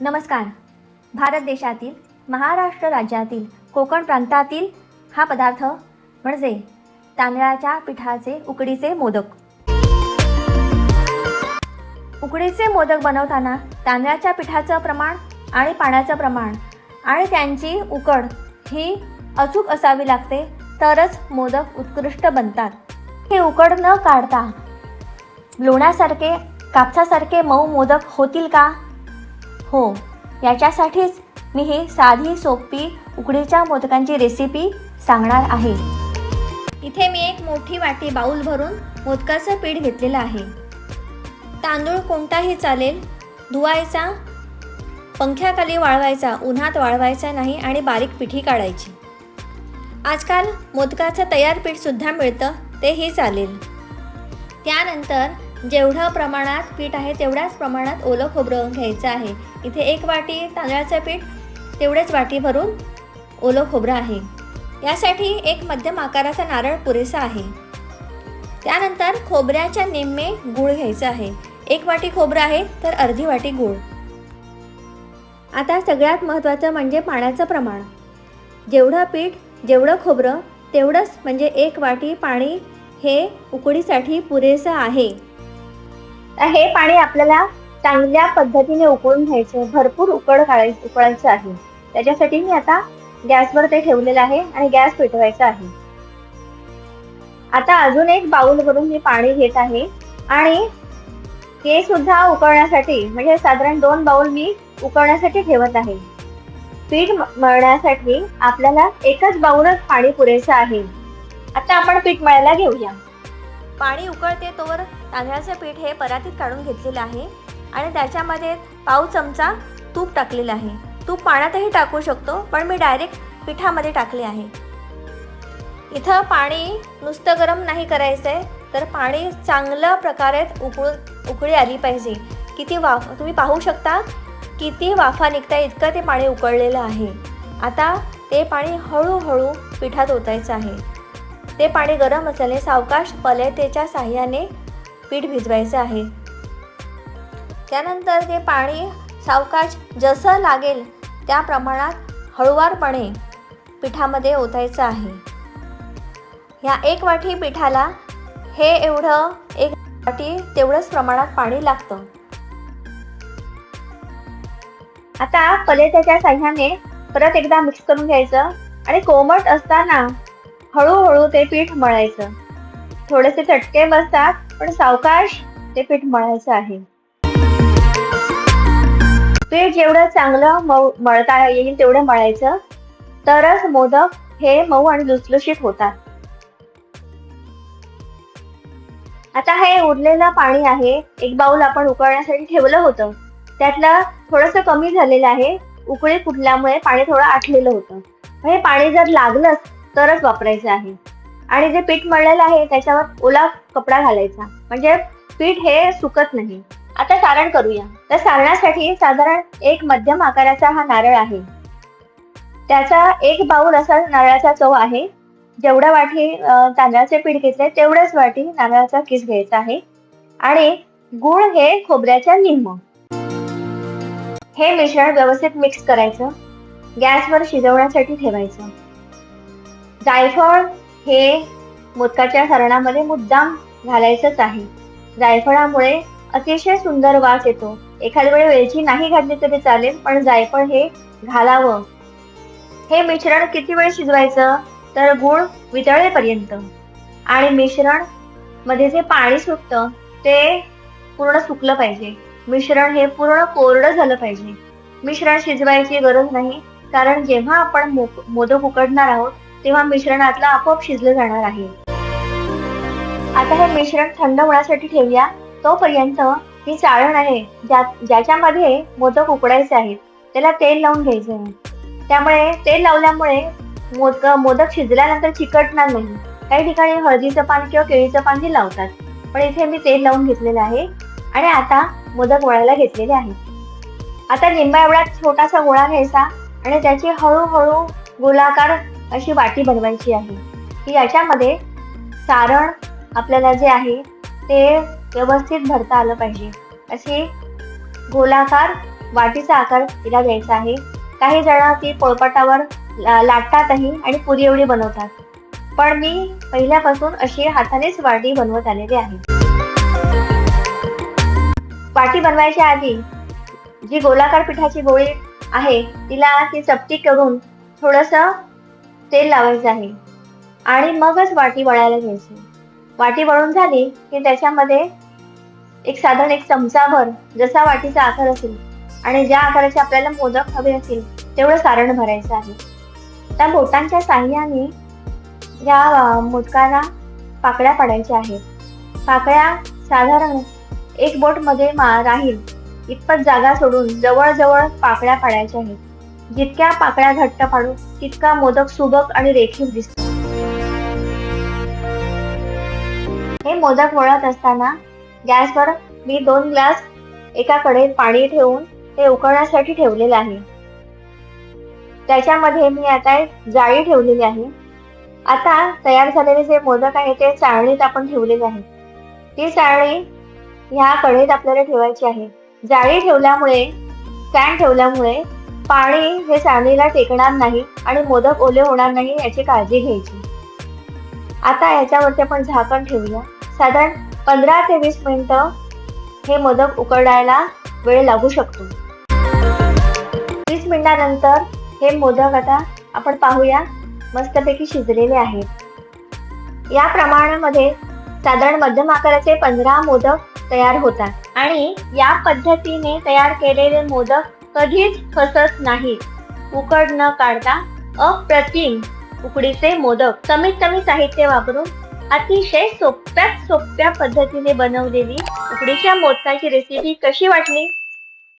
नमस्कार. भारत देशातील महाराष्ट्र राज्यातील कोकण प्रांतातील हा पदार्थ म्हणजे तांदळाच्या पिठाचे उकडीचे मोदक. उकडीचे मोदक बनवताना तांदळाच्या पिठाचं प्रमाण आणि पाण्याचं प्रमाण आणि त्यांची उकड ही अचूक असावी लागते तरच मोदक उत्कृष्ट बनतात. हे उकड न काढता लोण्यासारखे कापसासारखे मऊ मोदक होतील का? हो. याच्यासाठीच मी ही साधी सोपी उकडीच्या मोदकांची रेसिपी सांगणार आहे. इथे मी एक मोठी वाटी बाऊल भरून मोदकाचं पीठ घेतलेलं आहे. तांदूळ कोणताही चालेल धुवायचा पंख्याखाली वाळवायचा उन्हात वाळवायचा नाही आणि बारीक पिठी काढायची. आजकाल मोदकाचं तयार पीठसुद्धा मिळतं तेही चालेल. त्यानंतर जेवढं प्रमाणात पीठ आहे तेवढ्याच प्रमाणात ओलं खोबरं घ्यायचं आहे. इथे एक वाटी तांदळाचं पीठ तेवढेच वाटी भरून ओलं खोबरं आहे. यासाठी एक मध्यम आकाराचा नारळ पुरेसा आहे. त्यानंतर खोबऱ्याच्या निम्मे गूळ घ्यायचं आहे. एक वाटी खोबरं आहे तर अर्धी वाटी गूळ. आता सगळ्यात महत्त्वाचं म्हणजे पाण्याचं प्रमाण. जेवढं पीठ जेवढं खोबरं तेवढंच म्हणजे एक वाटी पाणी हे उकडीसाठी पुरेसं आहे. हे पाणी आपल्याला चांगल्या पद्धतीने उकळून घ्यायचं भरपूर उकळ काढाय उकळायचं आहे. त्याच्यासाठी मी आता गॅसवर ते ठेवलेलं आहे आणि गॅस पेटवायचा आहे. आता अजून एक बाउल भरून मी पाणी घेत आहे आणि ते सुद्धा उकळण्यासाठी म्हणजे साधारण दोन बाउल मी उकळण्यासाठी ठेवत आहे. पीठ मळण्यासाठी आपल्याला एकच बाउलच पाणी पुरेसं आहे. आता आपण पीठ मळायला घेऊया. पाणी उकळते तोवर तांदळाचं पीठ हे परातीत काढून घेतलेलं आहे आणि त्याच्यामध्ये पाव चमचा तूप टाकलेलं आहे. तूप पाण्यातही टाकू शकतो पण मी डायरेक्ट पिठामध्ये टाकले आहे. इथं पाणी नुसतं गरम नाही करायचं आहे तर पाणी चांगल्या प्रकारे उकळून उकळी आली पाहिजे. किती वाफ तुम्ही पाहू शकता किती वाफा निघता इतकं ते पाणी उकळलेलं आहे. आता ते पाणी हळूहळू पिठात ओतायचं आहे. ते पाणी गरम असल्याने सावकाश पलयतेच्या साह्याने पीठ भिजवायचं आहे. त्यानंतर ते पाणी सावकाश जसं लागेल त्या प्रमाणात हळुवारपणे पिठामध्ये ओतायचं आहे. ह्या एक वाटी पिठाला हे एवढं एक वाटी तेवढंच प्रमाणात पाणी लागतं. आता पलेत्याच्या साह्याने परत एकदा मिक्स करून घ्यायचं आणि कोमट असताना हळूहळू ते पीठ मळायचं. थोडेसे चटके बसतात पण सावकाश ते पीठ मळायचं आहे. पीठ जेवढं चांगलं मऊ मळता येईल तेवढं मळायचं. तरच मोदक हे मऊ आणि लुसलुशीत होतात. आता हे उरलेलं पाणी आहे एक बाऊल आपण उकळण्यासाठी ठेवलं होतं. त्यातलं थोडंसं कमी झालेलं आहे. उकळी फुटल्यामुळे पाणी थोडं आटलेलं होतं. हे पाणी जर लागलंच तरच वापरायचं आहे. आणि जे पीठ मळलेलं आहे त्याच्यावर ओला कपडा घालायचा. म्हणजे पीठ हे सुकत नाही. आता सारण करूया. तर सारणासाठी साधारण एक मध्यम आकाराचा हा नारळ आहे. त्याचा एक बाऊल असा नारळाचा चव आहे. जेवढ्या वाटी तांदळाचे पीठ घेतले तेवढ्याच वाटी नारळाचा किस घ्यायचा आहे. आणि गुळ हे खोबऱ्याच्या निम्म. हे मिश्रण व्यवस्थित मिक्स करायचं. गॅसवर शिजवण्यासाठी ठेवायचं. जायफळ हे मोदकाच्या सरणामध्ये मुद्दाम घालायचंच आहे. जायफळामुळे अतिशय सुंदर वास येतो. एखाद्या वेळी वेलची नाही घातली तरी चालेल पण जायफळ हे घालावं. हे मिश्रण किती वेळ शिजवायचं? तर गुळ वितळेपर्यंत. आणि मिश्रणमध्ये जे पाणी सुटतं ते पूर्ण सुकलं पाहिजे. मिश्रण हे पूर्ण कोरडं झालं पाहिजे. मिश्रण शिजवायची गरज नाही कारण जेव्हा आपण मोदक उकडणार आहोत तेव्हा मिश्रणातला आपोआप शिजलं जाणार आहे. आता हे मिश्रण थंड होण्यासाठी ठेवूया. तोपर्यंत ही चाळण आहे ज्या ज्याच्यामध्ये मोदक उकडायचे आहेत त्याला तेल लावून घ्यायचे आहे. त्यामुळे तेल लावल्यामुळे मोदक मोदक शिजल्यानंतर चिकटणार नाही. काही ठिकाणी हळदीचं पान किंवा केळीचं पानही लावतात. पण इथे मी तेल लावून घेतलेलं आहे आणि आता मोदक वळायला घेतलेले आहे. आता लिंबा एवढा छोटासा गोळा घ्यायचा आणि त्याची हळूहळू गोलाकार अशी वाटी बनवायची आहे. की याच्यामध्ये सारण आपल्याला जे आहे ते व्यवस्थित भरता आलं पाहिजे. अशी गोलाकार वाटीचा आकार तिला द्यायचा आहे. काही जण ती पोळपाटावर लाटतातही आणि पुरी एवढी बनवतात. पण मी पहिल्यापासून अशी हातानेच वाटी बनवत आलेली आहे. वाटी बनवायच्या आधी जी गोलाकार पिठाची गोळी आहे तिला ती चपटी करून थोडस तेल लावायचं आहे. आणि मगच वाटी वळायला घ्यायची. वाटी वळून झाली की त्याच्यामध्ये एक साधारण एक चमचाभर जसा वाटीचा आकार असेल आणि ज्या आकाराचे आपल्याला मोदक हवे असतील तेवढं सारण भरायचं आहे. त्या बोटांच्या साह्याने या मोदकाला पाकळ्या पाडायच्या आहेत. पाकळ्या साधारण एक बोटमध्ये मा- राहील. इतपत जागा सोडून जवळजवळ पाकळ्या पाडायच्या आहेत. जितक्या पाकळ्या घट्ट पाडू तितका मोदक सुबक आणि रेखीव दिसतो. हे मोदक वळत असताना गॅसवर मी दोन ग्लास एका कढईत पाणी ठेवून ते उकळण्यासाठी ठेवलेलं आहे. त्याच्यामध्ये मी आता एक जाळी ठेवलेली आहे. आता तयार झालेले जे मोदक आहे ते चाळणीत आपण ठेवलेले आहे. ती चाळणी ह्या कढईत आपल्याला ठेवायची आहे. जाळी ठेवल्यामुळे स्टँड ठेवल्यामुळे पाणी हे चाळणीला टेकणार नाही आणि मोदक ओले होणार नाही याची काळजी घ्यायची. आता याच्यावरती आपण झाकण ठेवूया. साधारण पंधरा ते वीस मिनिटं हे मोदक उकडायला वेळ लागू शकतो. वीस मिनिटानंतर हे मोदक आता आपण पाहूया. मस्तपैकी शिजलेले आहेत. या प्रमाणामध्ये साधारण मध्यम आकाराचे पंधरा मोदक तयार होतात आणि या पद्धतीने तयार केलेले मोदक कधीच फसत नाहीत. उकड न काढता अप्रतिम उकडीचे मोदक. कमीत कमी साहित्य वापरून अतिशय सोप्यात सोप्या पद्धतीने बनवलेली उकडीच्या मोदकाची रेसिपी कशी वाटली?